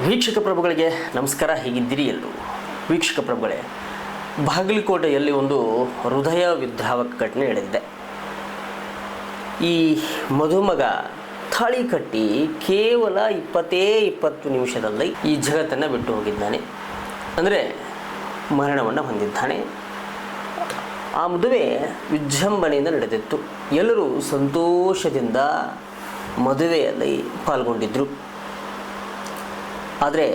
ವೀಕ್ಷಕ ಪ್ರಭುಗಳಿಗೆ ನಮಸ್ಕಾರ, ಹೇಗಿದ್ದೀರಿ ಎಲ್ಲರೂ. ವೀಕ್ಷಕ ಪ್ರಭುಗಳೇ, ಬಾಗಲಕೋಟೆಯಲ್ಲಿ ಒಂದು ಹೃದಯ ವಿದ್ರಾವಕ ಘಟನೆ ನಡೆದಿದೆ. ಈ ಮಧುಮಗ ಥಾಳಿ ಕಟ್ಟಿ ಕೇವಲ ಇಪ್ಪತ್ತೇ ಇಪ್ಪತ್ತು ನಿಮಿಷದಲ್ಲಿ ಈ ಜಗತ್ತನ್ನು ಬಿಟ್ಟು ಹೋಗಿದ್ದಾನೆ. ಅಂದರೆ ಮರಣವನ್ನು ಹೊಂದಿದ್ದಾನೆ. ಆ ಮದುವೆ ವಿಜೃಂಭಣೆಯಿಂದ ನಡೆದಿತ್ತು. ಎಲ್ಲರೂ ಸಂತೋಷದಿಂದ ಮದುವೆಯಲ್ಲಿ ಪಾಲ್ಗೊಂಡಿದ್ದರು ಆದರೆ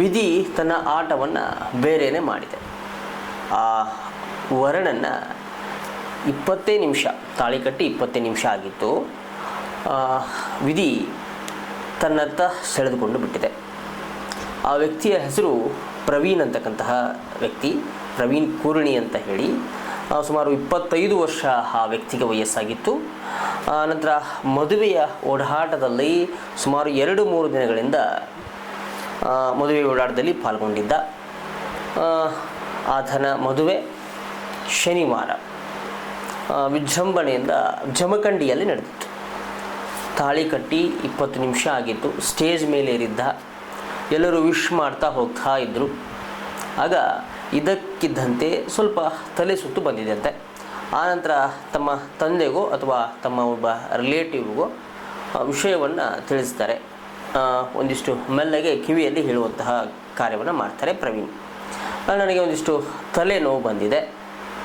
ವಿಧಿ ತನ್ನ ಆಟವನ್ನು ಬೇರೆಯೇ ಮಾಡಿದೆ. ಆ ವರ್ಣನ್ನು ಇಪ್ಪತ್ತೇ ನಿಮಿಷ, ತಾಳಿ ಕಟ್ಟಿ ಇಪ್ಪತ್ತೇ ನಿಮಿಷ ಆಗಿತ್ತು. ವಿಧಿ ತನ್ನತ್ತ ಸೆಳೆದುಕೊಂಡು ಬಿಟ್ಟಿದೆ. ಆ ವ್ಯಕ್ತಿಯ ಹೆಸರು ಪ್ರವೀಣ್ ಅಂತಕ್ಕಂತಹ ವ್ಯಕ್ತಿ, ಪ್ರವೀಣ್ ಕೂರ್ಣಿ ಅಂತ ಹೇಳಿ. ಸುಮಾರು ಇಪ್ಪತ್ತೈದು ವರ್ಷ ಆ ವ್ಯಕ್ತಿಗೆ ವಯಸ್ಸಾಗಿತ್ತು. ನಂತರ ಮದುವೆಯ ಓಡಾಟದಲ್ಲಿ ಸುಮಾರು ಎರಡು ಮೂರು ದಿನಗಳಿಂದ ಮದುವೆ ಓಡಾಟದಲ್ಲಿ ಪಾಲ್ಗೊಂಡಿದ್ದ ಆತನ ಮದುವೆ ಶನಿವಾರ ವಿಜೃಂಭಣೆಯಿಂದ ಜಮಖಂಡಿಯಲ್ಲಿ ನಡೆದಿತ್ತು. ತಾಳಿ ಕಟ್ಟಿ ಇಪ್ಪತ್ತು ನಿಮಿಷ ಆಗಿತ್ತು. ಸ್ಟೇಜ್ ಮೇಲೆ ಏರಿದ್ದ ಎಲ್ಲರೂ ವಿಶ್ ಮಾಡ್ತಾ ಹೋಗ್ತಾ ಇದ್ದರು ಆಗ ಇದಕ್ಕಿದ್ದಂತೆ ಸ್ವಲ್ಪ ತಲೆ ಸುತ್ತು ಬಂದಿದೆಯಂತೆ ಆನಂತರ ತಮ್ಮ ತಂದೆಗೋ ಅಥವಾ ತಮ್ಮ ಒಬ್ಬ ರಿಲೇಟಿವ್ಗೋ ವಿಷಯವನ್ನು ತಿಳಿಸ್ತಾರೆ. ಒಂದಿಷ್ಟು ಮೆಲ್ಲಗೆ ಕಿವಿಯಲ್ಲಿ ಹೇಳುವಂತಹ ಕಾರ್ಯವನ್ನು ಮಾಡ್ತಾರೆ ಪ್ರವೀಣ್. ನನಗೆ ಒಂದಿಷ್ಟು ತಲೆನೋವು ಬಂದಿದೆ.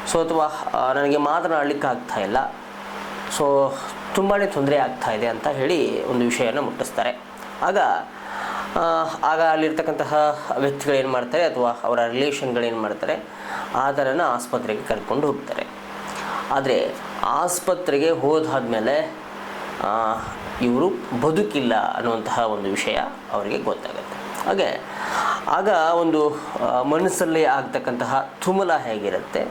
ಸೊ ಅಥವಾ ನನಗೆ ಮಾತನಾಡಲಿಕ್ಕೆ ಆಗ್ತಾ ಇಲ್ಲ. ಸೊ ತುಂಬಾ ತೊಂದರೆ ಆಗ್ತಾ ಇದೆ ಅಂತ ಹೇಳಿ ಒಂದು ವಿಷಯವನ್ನು ಮುಟ್ಟಿಸ್ತಾರೆ. ಆಗ ಆಗ ಅಲ್ಲಿರ್ತಕ್ಕಂತಹ ವ್ಯಕ್ತಿಗಳೇನು ಮಾಡ್ತಾರೆ, ಅಥವಾ ಅವರ ರಿಲೇಷನ್ಗಳೇನು ಮಾಡ್ತಾರೆ, ಆತನನ್ನು ಆಸ್ಪತ್ರೆಗೆ ಕರ್ಕೊಂಡು ಹೋಗ್ತಾರೆ. ಆದರೆ, ಆಸ್ಪತ್ರೆಗೆ ಹೋದಾದ್ಮೇಲೆ ಇವರು ಬದುಕಿಲ್ಲ ಅನ್ನುವಂತಹ ಒಂದು ವಿಷಯ ಅವರಿಗೆ ಗೊತ್ತಾಗುತ್ತೆ. ಹಾಗೆ, ಆಗ ಒಂದು ಮನಸ್ಸಲ್ಲಿ ಆಗ್ತಕ್ಕಂತಹ ತುಮಲ ಹೇಗಿರುತ್ತೆ?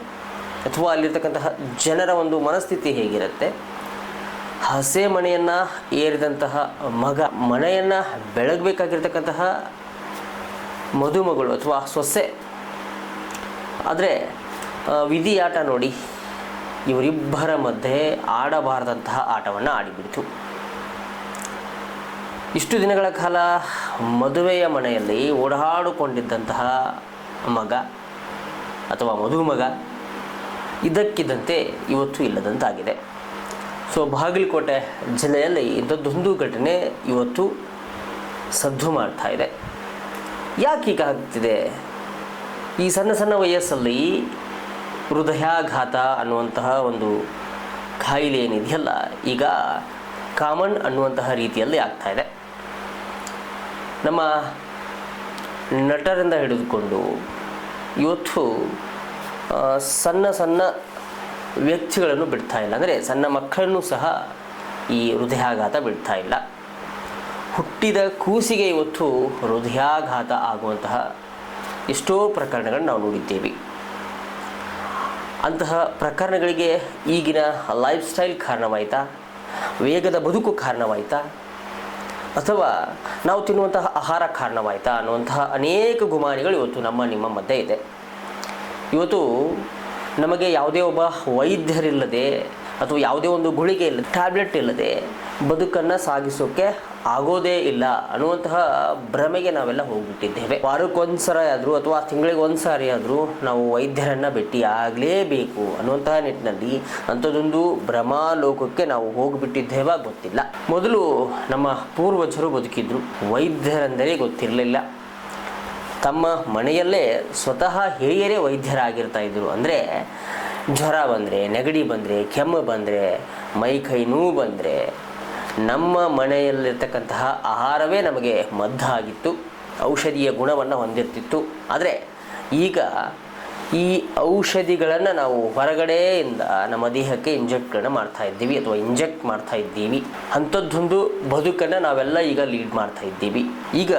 ಅಥವಾ ಅಲ್ಲಿರ್ತಕ್ಕಂತಹ ಜನರ ಒಂದು ಮನಸ್ಥಿತಿ ಹೇಗಿರುತ್ತೆ? ಹಸೆ ಮನೆಯನ್ನು ಏರಿದಂತಹ ಮಗ, ಮನೆಯನ್ನು ಬೆಳಗಬೇಕಾಗಿರ್ತಕ್ಕಂತಹ ಮದುಮಗಳು ಅಥವಾ ಸೊಸೆ. ಆದರೆ ವಿಧಿಯಾಟ ನೋಡಿ ಇವರಿಬ್ಬರ ಮಧ್ಯೆ ಆಡಬಾರದಂತಹ ಆಟವನ್ನು ಆಡಿಬಿಡಿತು. ಇಷ್ಟು ದಿನಗಳ ಕಾಲ ಮದುವೆಯ ಮನೆಯಲ್ಲಿ ಓಡಾಡಿಕೊಂಡಿದ್ದಂತಹ ಮಗ ಅಥವಾ ಮಧುಮಗ ಇದಕ್ಕಿದ್ದಂತೆ ಇವತ್ತು ಇಲ್ಲದಂತಾಗಿದೆ. ಸೊ, ಬಾಗಲಕೋಟೆ ಜಿಲ್ಲೆಯಲ್ಲಿ ಇಂಥದ್ದೊಂದು ಘಟನೆ ಇವತ್ತು ಸದ್ದು ಮಾಡ್ತಾ ಇದೆ. ಯಾಕೆ ಈಗ ಆಗ್ತಿದೆ? ಈ ಸಣ್ಣ ಸಣ್ಣ ವಯಸ್ಸಲ್ಲಿ ಹೃದಯಾಘಾತ ಅನ್ನುವಂತಹ ಒಂದು ಖಾಯಿಲೆ ಏನಿದೆಯಲ್ಲ, ಈಗ ಕಾಮನ್ ಅನ್ನುವಂತಹ ರೀತಿಯಲ್ಲಿ ಆಗ್ತಾ ಇದೆ. ನಮ್ಮ ನಟರಿಂದ ಹಿಡಿದುಕೊಂಡು ಇವತ್ತು ಸಣ್ಣ ಸಣ್ಣ ವ್ಯಕ್ತಿಗಳನ್ನು ಬಿಡ್ತಾ ಇಲ್ಲ. ಅಂದರೆ ಸಣ್ಣ ಮಕ್ಕಳನ್ನು ಸಹ ಈ ಹೃದಯಾಘಾತ ಬಿಡ್ತಾ ಇಲ್ಲ. ಹುಟ್ಟಿದ ಕೂಸಿಗೆ ಇವತ್ತು ಹೃದಯಾಘಾತ ಆಗುವಂತಹ ಎಷ್ಟೋ ಪ್ರಕರಣಗಳನ್ನು ನಾವು ನೋಡಿದ್ದೇವೆ. ಅಂತಹ ಪ್ರಕರಣಗಳಿಗೆ ಈಗಿನ ಲೈಫ್ ಸ್ಟೈಲ್ ಕಾರಣವಾಯಿತಾ? ವೇಗದ ಬದುಕು ಕಾರಣವಾಯಿತಾ? ಅಥವಾ ನಾವು ತಿನ್ನುವಂತಹ ಆಹಾರ ಕಾರಣವಾಯಿತಾ ಅನ್ನುವಂತಹ ಅನೇಕ ಗುಮಾನಿಗಳು ಇವತ್ತು ನಮ್ಮ ನಿಮ್ಮ ಮಧ್ಯೆ ಇದೆ. ಇವತ್ತು ನಮಗೆ ಯಾವುದೇ ಒಬ್ಬ ವೈದ್ಯರಿಲ್ಲದೆ ಅಥವಾ ಯಾವುದೇ ಒಂದು ಗುಳಿಗೆ ಇಲ್ಲ ಟ್ಯಾಬ್ಲೆಟ್ ಇಲ್ಲದೆ ಬದುಕನ್ನು ಸಾಗಿಸೋಕೆ ಆಗೋದೇ ಇಲ್ಲ ಅನ್ನುವಂತಹ ಭ್ರಮೆಗೆ ನಾವೆಲ್ಲ ಹೋಗ್ಬಿಟ್ಟಿದ್ದೇವೆ. ವಾರಕ್ಕೊಂದ್ಸರ ಆದರೂ ಅಥವಾ ತಿಂಗಳಿಗೆ ಒಂದು ಸಾರಿ ಆದರೂ ನಾವು ವೈದ್ಯರನ್ನು ಭೇಟಿ ಆಗಲೇಬೇಕು ಅನ್ನುವಂತಹ ನಿಟ್ಟಿನಲ್ಲಿ ಅಂಥದ್ದೊಂದು ಭ್ರಮಾಲೋಕಕ್ಕೆ ನಾವು ಹೋಗಿಬಿಟ್ಟಿದ್ದೇವಾ ಗೊತ್ತಿಲ್ಲ. ಮೊದಲು ನಮ್ಮ ಪೂರ್ವಜರು ಬದುಕಿದ್ರು. ವೈದ್ಯರೆಂದರೆ ಗೊತ್ತಿರಲಿಲ್ಲ. ತಮ್ಮ ಮನೆಯಲ್ಲೇ ಸ್ವತಃ ಹಿರಿಯರೇ ವೈದ್ಯರಾಗಿರ್ತಾ ಇದ್ರು. ಅಂದರೆ ಜ್ವರ ಬಂದರೆ, ನೆಗಡಿ ಬಂದರೆ, ಕೆಮ್ಮು ಬಂದರೆ, ಮೈ ಕೈ ನೋವು ಬಂದರೆ, ನಮ್ಮ ಮನೆಯಲ್ಲಿರ್ತಕ್ಕಂತಹ ಆಹಾರವೇ ನಮಗೆ ಮದ್ದಾಗಿತ್ತು, ಔಷಧಿಯ ಗುಣವನ್ನು ಹೊಂದಿರ್ತಿತ್ತು. ಆದರೆ ಈಗ ಈ ಔಷಧಿಗಳನ್ನು ನಾವು ಹೊರಗಡೆಯಿಂದ ನಮ್ಮ ದೇಹಕ್ಕೆ ಇಂಜೆಕ್ಟ್ಗಳನ್ನು ಮಾಡ್ತಾ ಇದ್ದೀವಿ ಅಥವಾ ಇಂಜೆಕ್ಟ್ ಮಾಡ್ತಾ ಇದ್ದೀವಿ. ಅಂಥದ್ದೊಂದು ಬದುಕನ್ನು ನಾವೆಲ್ಲ ಈಗ ಲೀಡ್ ಮಾಡ್ತಾ ಇದ್ದೀವಿ. ಈಗ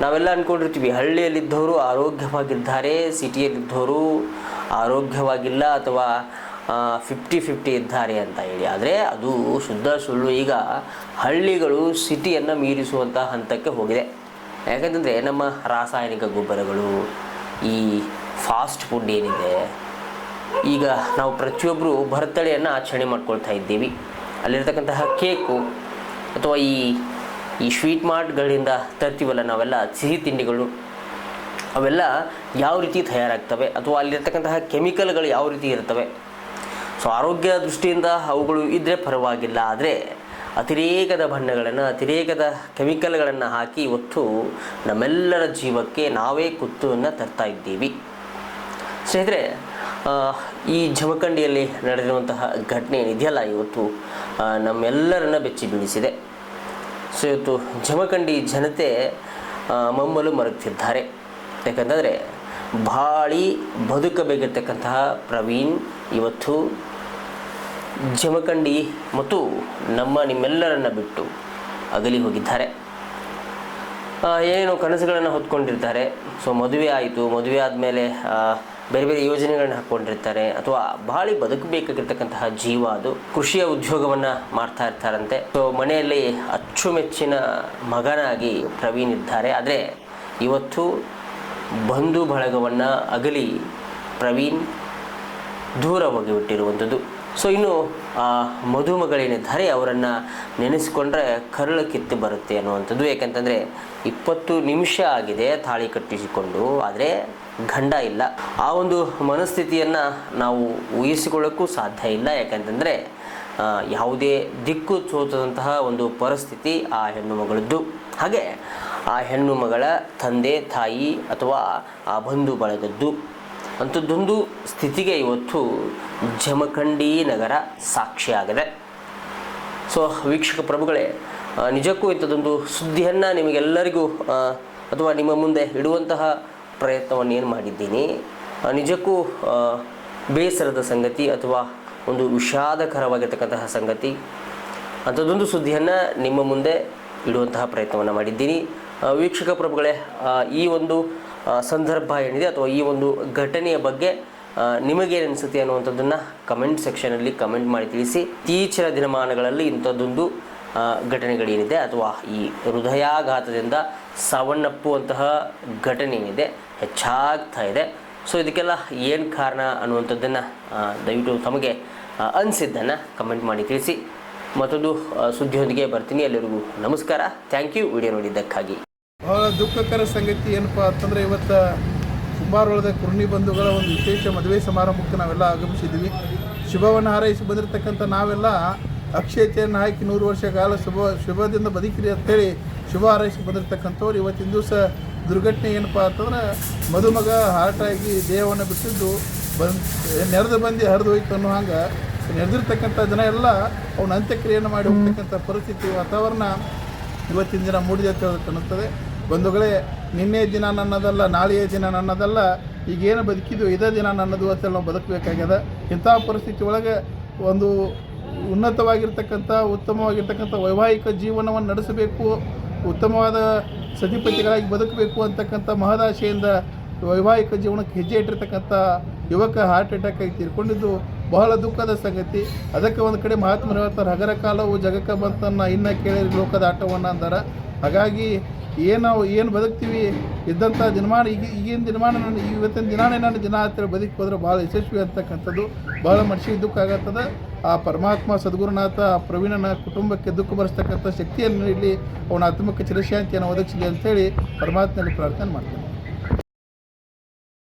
ನಾವೆಲ್ಲ ಅಂದ್ಕೊಂಡಿರ್ತೀವಿ ಹಳ್ಳಿಯಲ್ಲಿದ್ದವರು ಆರೋಗ್ಯವಾಗಿದ್ದಾರೆ, ಸಿಟಿಯಲ್ಲಿದ್ದವರು ಆರೋಗ್ಯವಾಗಿಲ್ಲ ಅಥವಾ ಫಿಫ್ಟಿ ಫಿಫ್ಟಿ ಇದ್ದಾರೆ ಅಂತ ಹೇಳಿ. ಆದರೆ ಅದು ಶುದ್ಧ ಸುಳ್ಳು. ಈಗ ಹಳ್ಳಿಗಳು ಸಿಟಿಯನ್ನು ಮೀರಿಸುವಂಥ ಹಂತಕ್ಕೆ ಹೋಗಿದೆ. ಯಾಕಂತಂದರೆ ನಮ್ಮ ರಾಸಾಯನಿಕ ಗೊಬ್ಬರಗಳು, ಈ ಫಾಸ್ಟ್ ಫುಡ್ ಏನಿದೆ, ಈಗ ನಾವು ಪ್ರತಿಯೊಬ್ಬರು ಬರ್ತಡೆಯನ್ನು ಆಚರಣೆ ಮಾಡ್ಕೊಳ್ತಾ ಇದ್ದೀವಿ. ಅಲ್ಲಿರ್ತಕ್ಕಂತಹ ಕೇಕು ಅಥವಾ ಈ ಈ ಸ್ವೀಟ್ ಮಾರ್ಟ್ಗಳಿಂದ ತರ್ತೀವಲ್ಲ ನಾವೆಲ್ಲ, ಸಿಹಿ ತಿಂಡಿಗಳು ಅವೆಲ್ಲ ಯಾವ ರೀತಿ ತಯಾರಾಗ್ತವೆ ಅಥವಾ ಅಲ್ಲಿರ್ತಕ್ಕಂತಹ ಕೆಮಿಕಲ್ಗಳು ಯಾವ ರೀತಿ ಇರ್ತವೆ ಸೊ, ಆರೋಗ್ಯ ದೃಷ್ಟಿಯಿಂದ ಅವುಗಳು ಇದ್ದರೆ ಪರವಾಗಿಲ್ಲ, ಆದರೆ ಅತಿರೇಕದ ಬಣ್ಣಗಳನ್ನು, ಅತಿರೇಕದ ಕೆಮಿಕಲ್ಗಳನ್ನು ಹಾಕಿ ಇವತ್ತು ನಮ್ಮೆಲ್ಲರ ಜೀವಕ್ಕೆ ನಾವೇ ಕುತ್ತುವನ್ನು ತರ್ತಾ ಇದ್ದೀವಿ. ಸ್ನೇಹಿತರೆ ಈ ಜಮಖಂಡಿಯಲ್ಲಿ ನಡೆದಿರುವಂತಹ ಘಟನೆ ಏನಿದೆಯಲ್ಲ ಇವತ್ತು? ನಮ್ಮೆಲ್ಲರನ್ನ ಬೆಚ್ಚಿ ಬೀಳಿಸಿದೆ. ಸೊ, ಇವತ್ತು ಜಮಖಂಡಿ ಜನತೆ ಮಮ್ಮಲು ಮರುಗ್ತಿದ್ದಾರೆ. ಯಾಕಂತಂದರೆ ಬಾಳಿ ಬದುಕಬೇಕಿರ್ತಕ್ಕಂತಹ ಪ್ರವೀಣ್, ಇವತ್ತು ಜಮಖಂಡಿ ಮತ್ತು ನಮ್ಮ ನಿಮ್ಮೆಲ್ಲರನ್ನು ಬಿಟ್ಟು ಅಗಲಿ ಹೋಗಿದ್ದಾರೆ. ಏನು ಕನಸುಗಳನ್ನು ಹೊತ್ಕೊಂಡಿರ್ತಾರೆ. ಸೊ ಮದುವೆ ಆಯಿತು. ಮದುವೆ ಆದಮೇಲೆ ಬೇರೆ ಬೇರೆ ಯೋಜನೆಗಳನ್ನ ಹಾಕ್ಕೊಂಡಿರ್ತಾರೆ. ಅಥವಾ ಬಾಳಿ ಬದುಕಬೇಕಾಗಿರ್ತಕ್ಕಂತಹ ಜೀವ ಅದು. ಕೃಷಿಯ ಉದ್ಯೋಗವನ್ನು ಮಾಡ್ತಾ ಇರ್ತಾರಂತೆ. ಸೊ ಮನೆಯಲ್ಲಿ ಅಚ್ಚುಮೆಚ್ಚಿನ ಮಗನಾಗಿ ಪ್ರವೀಣ್ ಇದ್ದಾರೆ. ಆದರೆ, ಇವತ್ತು ಬಂಧು ಬಳಗವನ್ನು ಅಗಲಿ ಪ್ರವೀಣ್ ದೂರ ಹೋಗಿಬಿಟ್ಟಿರುವಂಥದ್ದು. ಸೊ ಇನ್ನು, ಆ ಮಧುಮಗಳೇನಿದ್ದಾರೆ ಅವರನ್ನು ನೆನೆಸಿಕೊಂಡ್ರೆ ಕರಳು ಕಿತ್ತು ಬರುತ್ತೆ ಅನ್ನುವಂಥದ್ದು. ಯಾಕಂತಂದರೆ, ಇಪ್ಪತ್ತು ನಿಮಿಷ ಆಗಿದೆ ತಾಳಿ ಕಟ್ಟಿಸಿಕೊಂಡು, ಆದರೆ ಗಂಡ ಇಲ್ಲ. ಆ ಒಂದು ಮನಸ್ಥಿತಿಯನ್ನು ನಾವು ಊಹಿಸಿಕೊಳ್ಳೋಕ್ಕೂ ಸಾಧ್ಯ ಇಲ್ಲ. ಯಾಕಂತಂದರೆ ಯಾವುದೇ ದಿಕ್ಕು ತೋಚದಂತಹ ಒಂದು ಪರಿಸ್ಥಿತಿ ಆ ಹೆಣ್ಣು ಮಗಳದ್ದು. ಹಾಗೆ ಆ ಹೆಣ್ಣು ಮಗಳ ತಂದೆ, ತಾಯಿ ಅಥವಾ ಆ ಬಂಧು ಬಳಗದ್ದು. ಅಂಥದ್ದೊಂದು ಸ್ಥಿತಿಗೆ ಇವತ್ತು ಜಮಖಂಡಿ ನಗರ ಸಾಕ್ಷಿಯಾಗಿದೆ. ಸೊ ವೀಕ್ಷಕ ಪ್ರಭುಗಳೇ ನಿಜಕ್ಕೂ ಇಂಥದ್ದೊಂದು ಸುದ್ದಿಯನ್ನು ನಿಮಗೆಲ್ಲರಿಗೂ ಅಥವಾ ನಿಮ್ಮ ಮುಂದೆ ಇಡುವಂತಹ ಪ್ರಯತ್ನವನ್ನು ಏನು ಮಾಡಿದ್ದೀನಿ? ನಿಜಕ್ಕೂ ಬೇಸರದ ಸಂಗತಿ ಅಥವಾ ಒಂದು ವಿಷಾದಕರವಾಗಿರ್ತಕ್ಕಂತಹ ಸಂಗತಿ. ಅಂಥದ್ದೊಂದು ಸುದ್ದಿಯನ್ನು ನಿಮ್ಮ ಮುಂದೆ ಇಡುವಂತಹ ಪ್ರಯತ್ನವನ್ನು ಮಾಡಿದ್ದೀನಿ. ವೀಕ್ಷಕ ಪ್ರಭುಗಳೇ ಈ ಒಂದು ಸಂದರ್ಭ ಏನಿದೆ ಅಥವಾ ಈ ಒಂದು ಘಟನೆಯ ಬಗ್ಗೆ ನಿಮಗೇನು ಅನಿಸುತ್ತೆ ಅನ್ನುವಂಥದ್ದನ್ನು ಕಮೆಂಟ್ ಸೆಕ್ಷನಲ್ಲಿ ಕಮೆಂಟ್ ಮಾಡಿ ತಿಳಿಸಿ. ಇತ್ತೀಚಿನ ದಿನಮಾನಗಳಲ್ಲಿ ಇಂಥದ್ದೊಂದು ಘಟನೆಗಳೇನಿದೆ ಅಥವಾ ಈ ಹೃದಯಾಘಾತದಿಂದ ಸಾವನ್ನಪ್ಪುವಂತಹ ಘಟನೆ ಏನಿದೆ ಹೆಚ್ಚಾಗ್ತಾ ಇದೆ. ಸೊ ಇದಕ್ಕೆಲ್ಲ ಏನು ಕಾರಣ ಅನ್ನುವಂಥದ್ದನ್ನು ದಯವಿಟ್ಟು ತಮಗೆ ಅನಿಸಿದ್ದನ್ನು ಕಮೆಂಟ್ ಮಾಡಿ ತಿಳಿಸಿ. ಮತ್ತೊಂದು ಸುದ್ದಿಯೊಂದಿಗೆ ಬರ್ತೀನಿ. ಎಲ್ಲರಿಗೂ ನಮಸ್ಕಾರ. ಥ್ಯಾಂಕ್ ಯು ವಿಡಿಯೋ ನೋಡಿದ್ದಕ್ಕಾಗಿ. ಬಹಳ ದುಃಖಕರ ಸಂಗತಿ ಏನಪ್ಪ ಅಂತಂದರೆ ಇವತ್ತು ಕುಂಬಾರೊಳದ ಕುರ್ಣಿ ಬಂಧುಗಳ ಒಂದು ವಿಶೇಷ ಮದುವೆ ಸಮಾರಂಭಕ್ಕೆ ನಾವೆಲ್ಲ ಆಗಮಿಸಿದ್ದೀವಿ ಶುಭವನ್ನು ಹಾರೈಸಿ ಬಂದಿರತಕ್ಕಂಥ ನಾವೆಲ್ಲ ಅಕ್ಷಯತೆಯನ್ನು ಹಾಕಿ ನೂರು ವರ್ಷ ಕಾಲ ಶುಭ, ಶುಭದಿಂದ ಬದುಕಿರಿ ಅಂತೇಳಿ ಶುಭ ಹಾರೈಸಿ ಬಂದಿರತಕ್ಕಂಥವ್ರು. ಇವತ್ತಿನ ದಿವಸ ದುರ್ಘಟನೆ ಏನಪ್ಪ ಅಂತಂದ್ರೆ ಮದುಮಗ ಹಾರ್ಟಾಗಿ ದೇಹವನ್ನು ಬಿಟ್ಟಿದ್ದು ಬಂದು, ನೆರೆದು ಬಂದು ಹರಿದು ಹೋಯ್ತು ಅನ್ನೋ ಹಂಗೆ ನೆರೆದಿರ್ತಕ್ಕಂಥ ಜನ ಎಲ್ಲ ಅವನ ಅಂತ್ಯಕ್ರಿಯೆಯನ್ನು ಮಾಡಿ ಹೋಗ್ತಕ್ಕಂಥ ಪರಿಸ್ಥಿತಿ ವಾತಾವರಣ ಇವತ್ತಿನ ದಿನ ಮೂಡಿದೆ ಅಂತ ಅನ್ನಿಸ್ತದೆ. ಬಂಧುಗಳೇ, ನಿನ್ನೆ ದಿನ ನನ್ನದಲ್ಲ, ನಾಳೆಯ ದಿನ ನನ್ನದಲ್ಲ, ಈಗೇನು ಬದುಕಿದ್ದು ಇದೇ ದಿನ ನನ್ನದು ಅಂತೇಳಿ ನಾವು ಬದುಕಬೇಕಾಗ್ಯದ. ಇಂಥ ಪರಿಸ್ಥಿತಿ ಒಳಗೆ ಒಂದು ಉನ್ನತವಾಗಿರ್ತಕ್ಕಂಥ, ಉತ್ತಮವಾಗಿರ್ತಕ್ಕಂಥ ವೈವಾಹಿಕ ಜೀವನವನ್ನು ನಡೆಸಬೇಕು, ಉತ್ತಮವಾದ ಸತಿಪತಿಗಳಾಗಿ ಬದುಕಬೇಕು ಅಂತಕ್ಕಂಥ ಮಹದಾಶೆಯಿಂದ ವೈವಾಹಿಕ ಜೀವನಕ್ಕೆ ಹೆಜ್ಜೆ ಇಟ್ಟಿರ್ತಕ್ಕಂಥ ಯುವಕ ಹಾರ್ಟ್ ಅಟ್ಯಾಕ್ ಆಗಿ ತೀರ್ಕೊಂಡಿದ್ದು ಬಹಳ ದುಃಖದ ಸಂಗತಿ. ಅದಕ್ಕೆ ಒಂದು ಕಡೆ ಮಹಾತ್ಮರು ಹೇಳ್ತಾರೆ, ಹಗರ ಕಾಲವು ಜಗಕ್ಕೆ ಬಂತನ್ನ ಇನ್ನ ಕೇಳಿ ಲೋಕದ ಆಟವನ್ನು ಅಂದಾರ. ಹಾಗಾಗಿ ಏನು ನಾವು ಏನು ಬದುಕ್ತೀವಿ, ಇದ್ದಂಥ ದಿನಮಾನ, ಈಗ ಈಗಿನ ದಿನಮಾನ ನಾನು ಇವತ್ತಿನ ದಿನಾನೇ ನಾನು ದಿನ ಹತ್ತಿರ ಬದುಕಿ ಹೋದ್ರೆ ಭಾಳ ಯಶಸ್ವಿ ಅಂತಕ್ಕಂಥದ್ದು ಭಾಳ ಮನುಷ್ಯ ದುಃಖ ಆಗತ್ತದ. ಆ ಪರಮಾತ್ಮ, ಸದ್ಗುರುನಾಥ, ಆ ಪ್ರವೀಣನ ಕುಟುಂಬಕ್ಕೆ ದುಃಖ ಬರೆಸ್ತಕ್ಕಂಥ ಶಕ್ತಿಯನ್ನು ನೀಡಲಿ, ಅವನ ಆತ್ಮಕ್ಕೆ ಚಿರಶಾಂತಿಯನ್ನು ಒದಗಿಸಲಿ ಅಂತೇಳಿ ಪರಮಾತ್ಮನಲ್ಲಿ ಪ್ರಾರ್ಥನೆ ಮಾಡ್ತೇನೆ.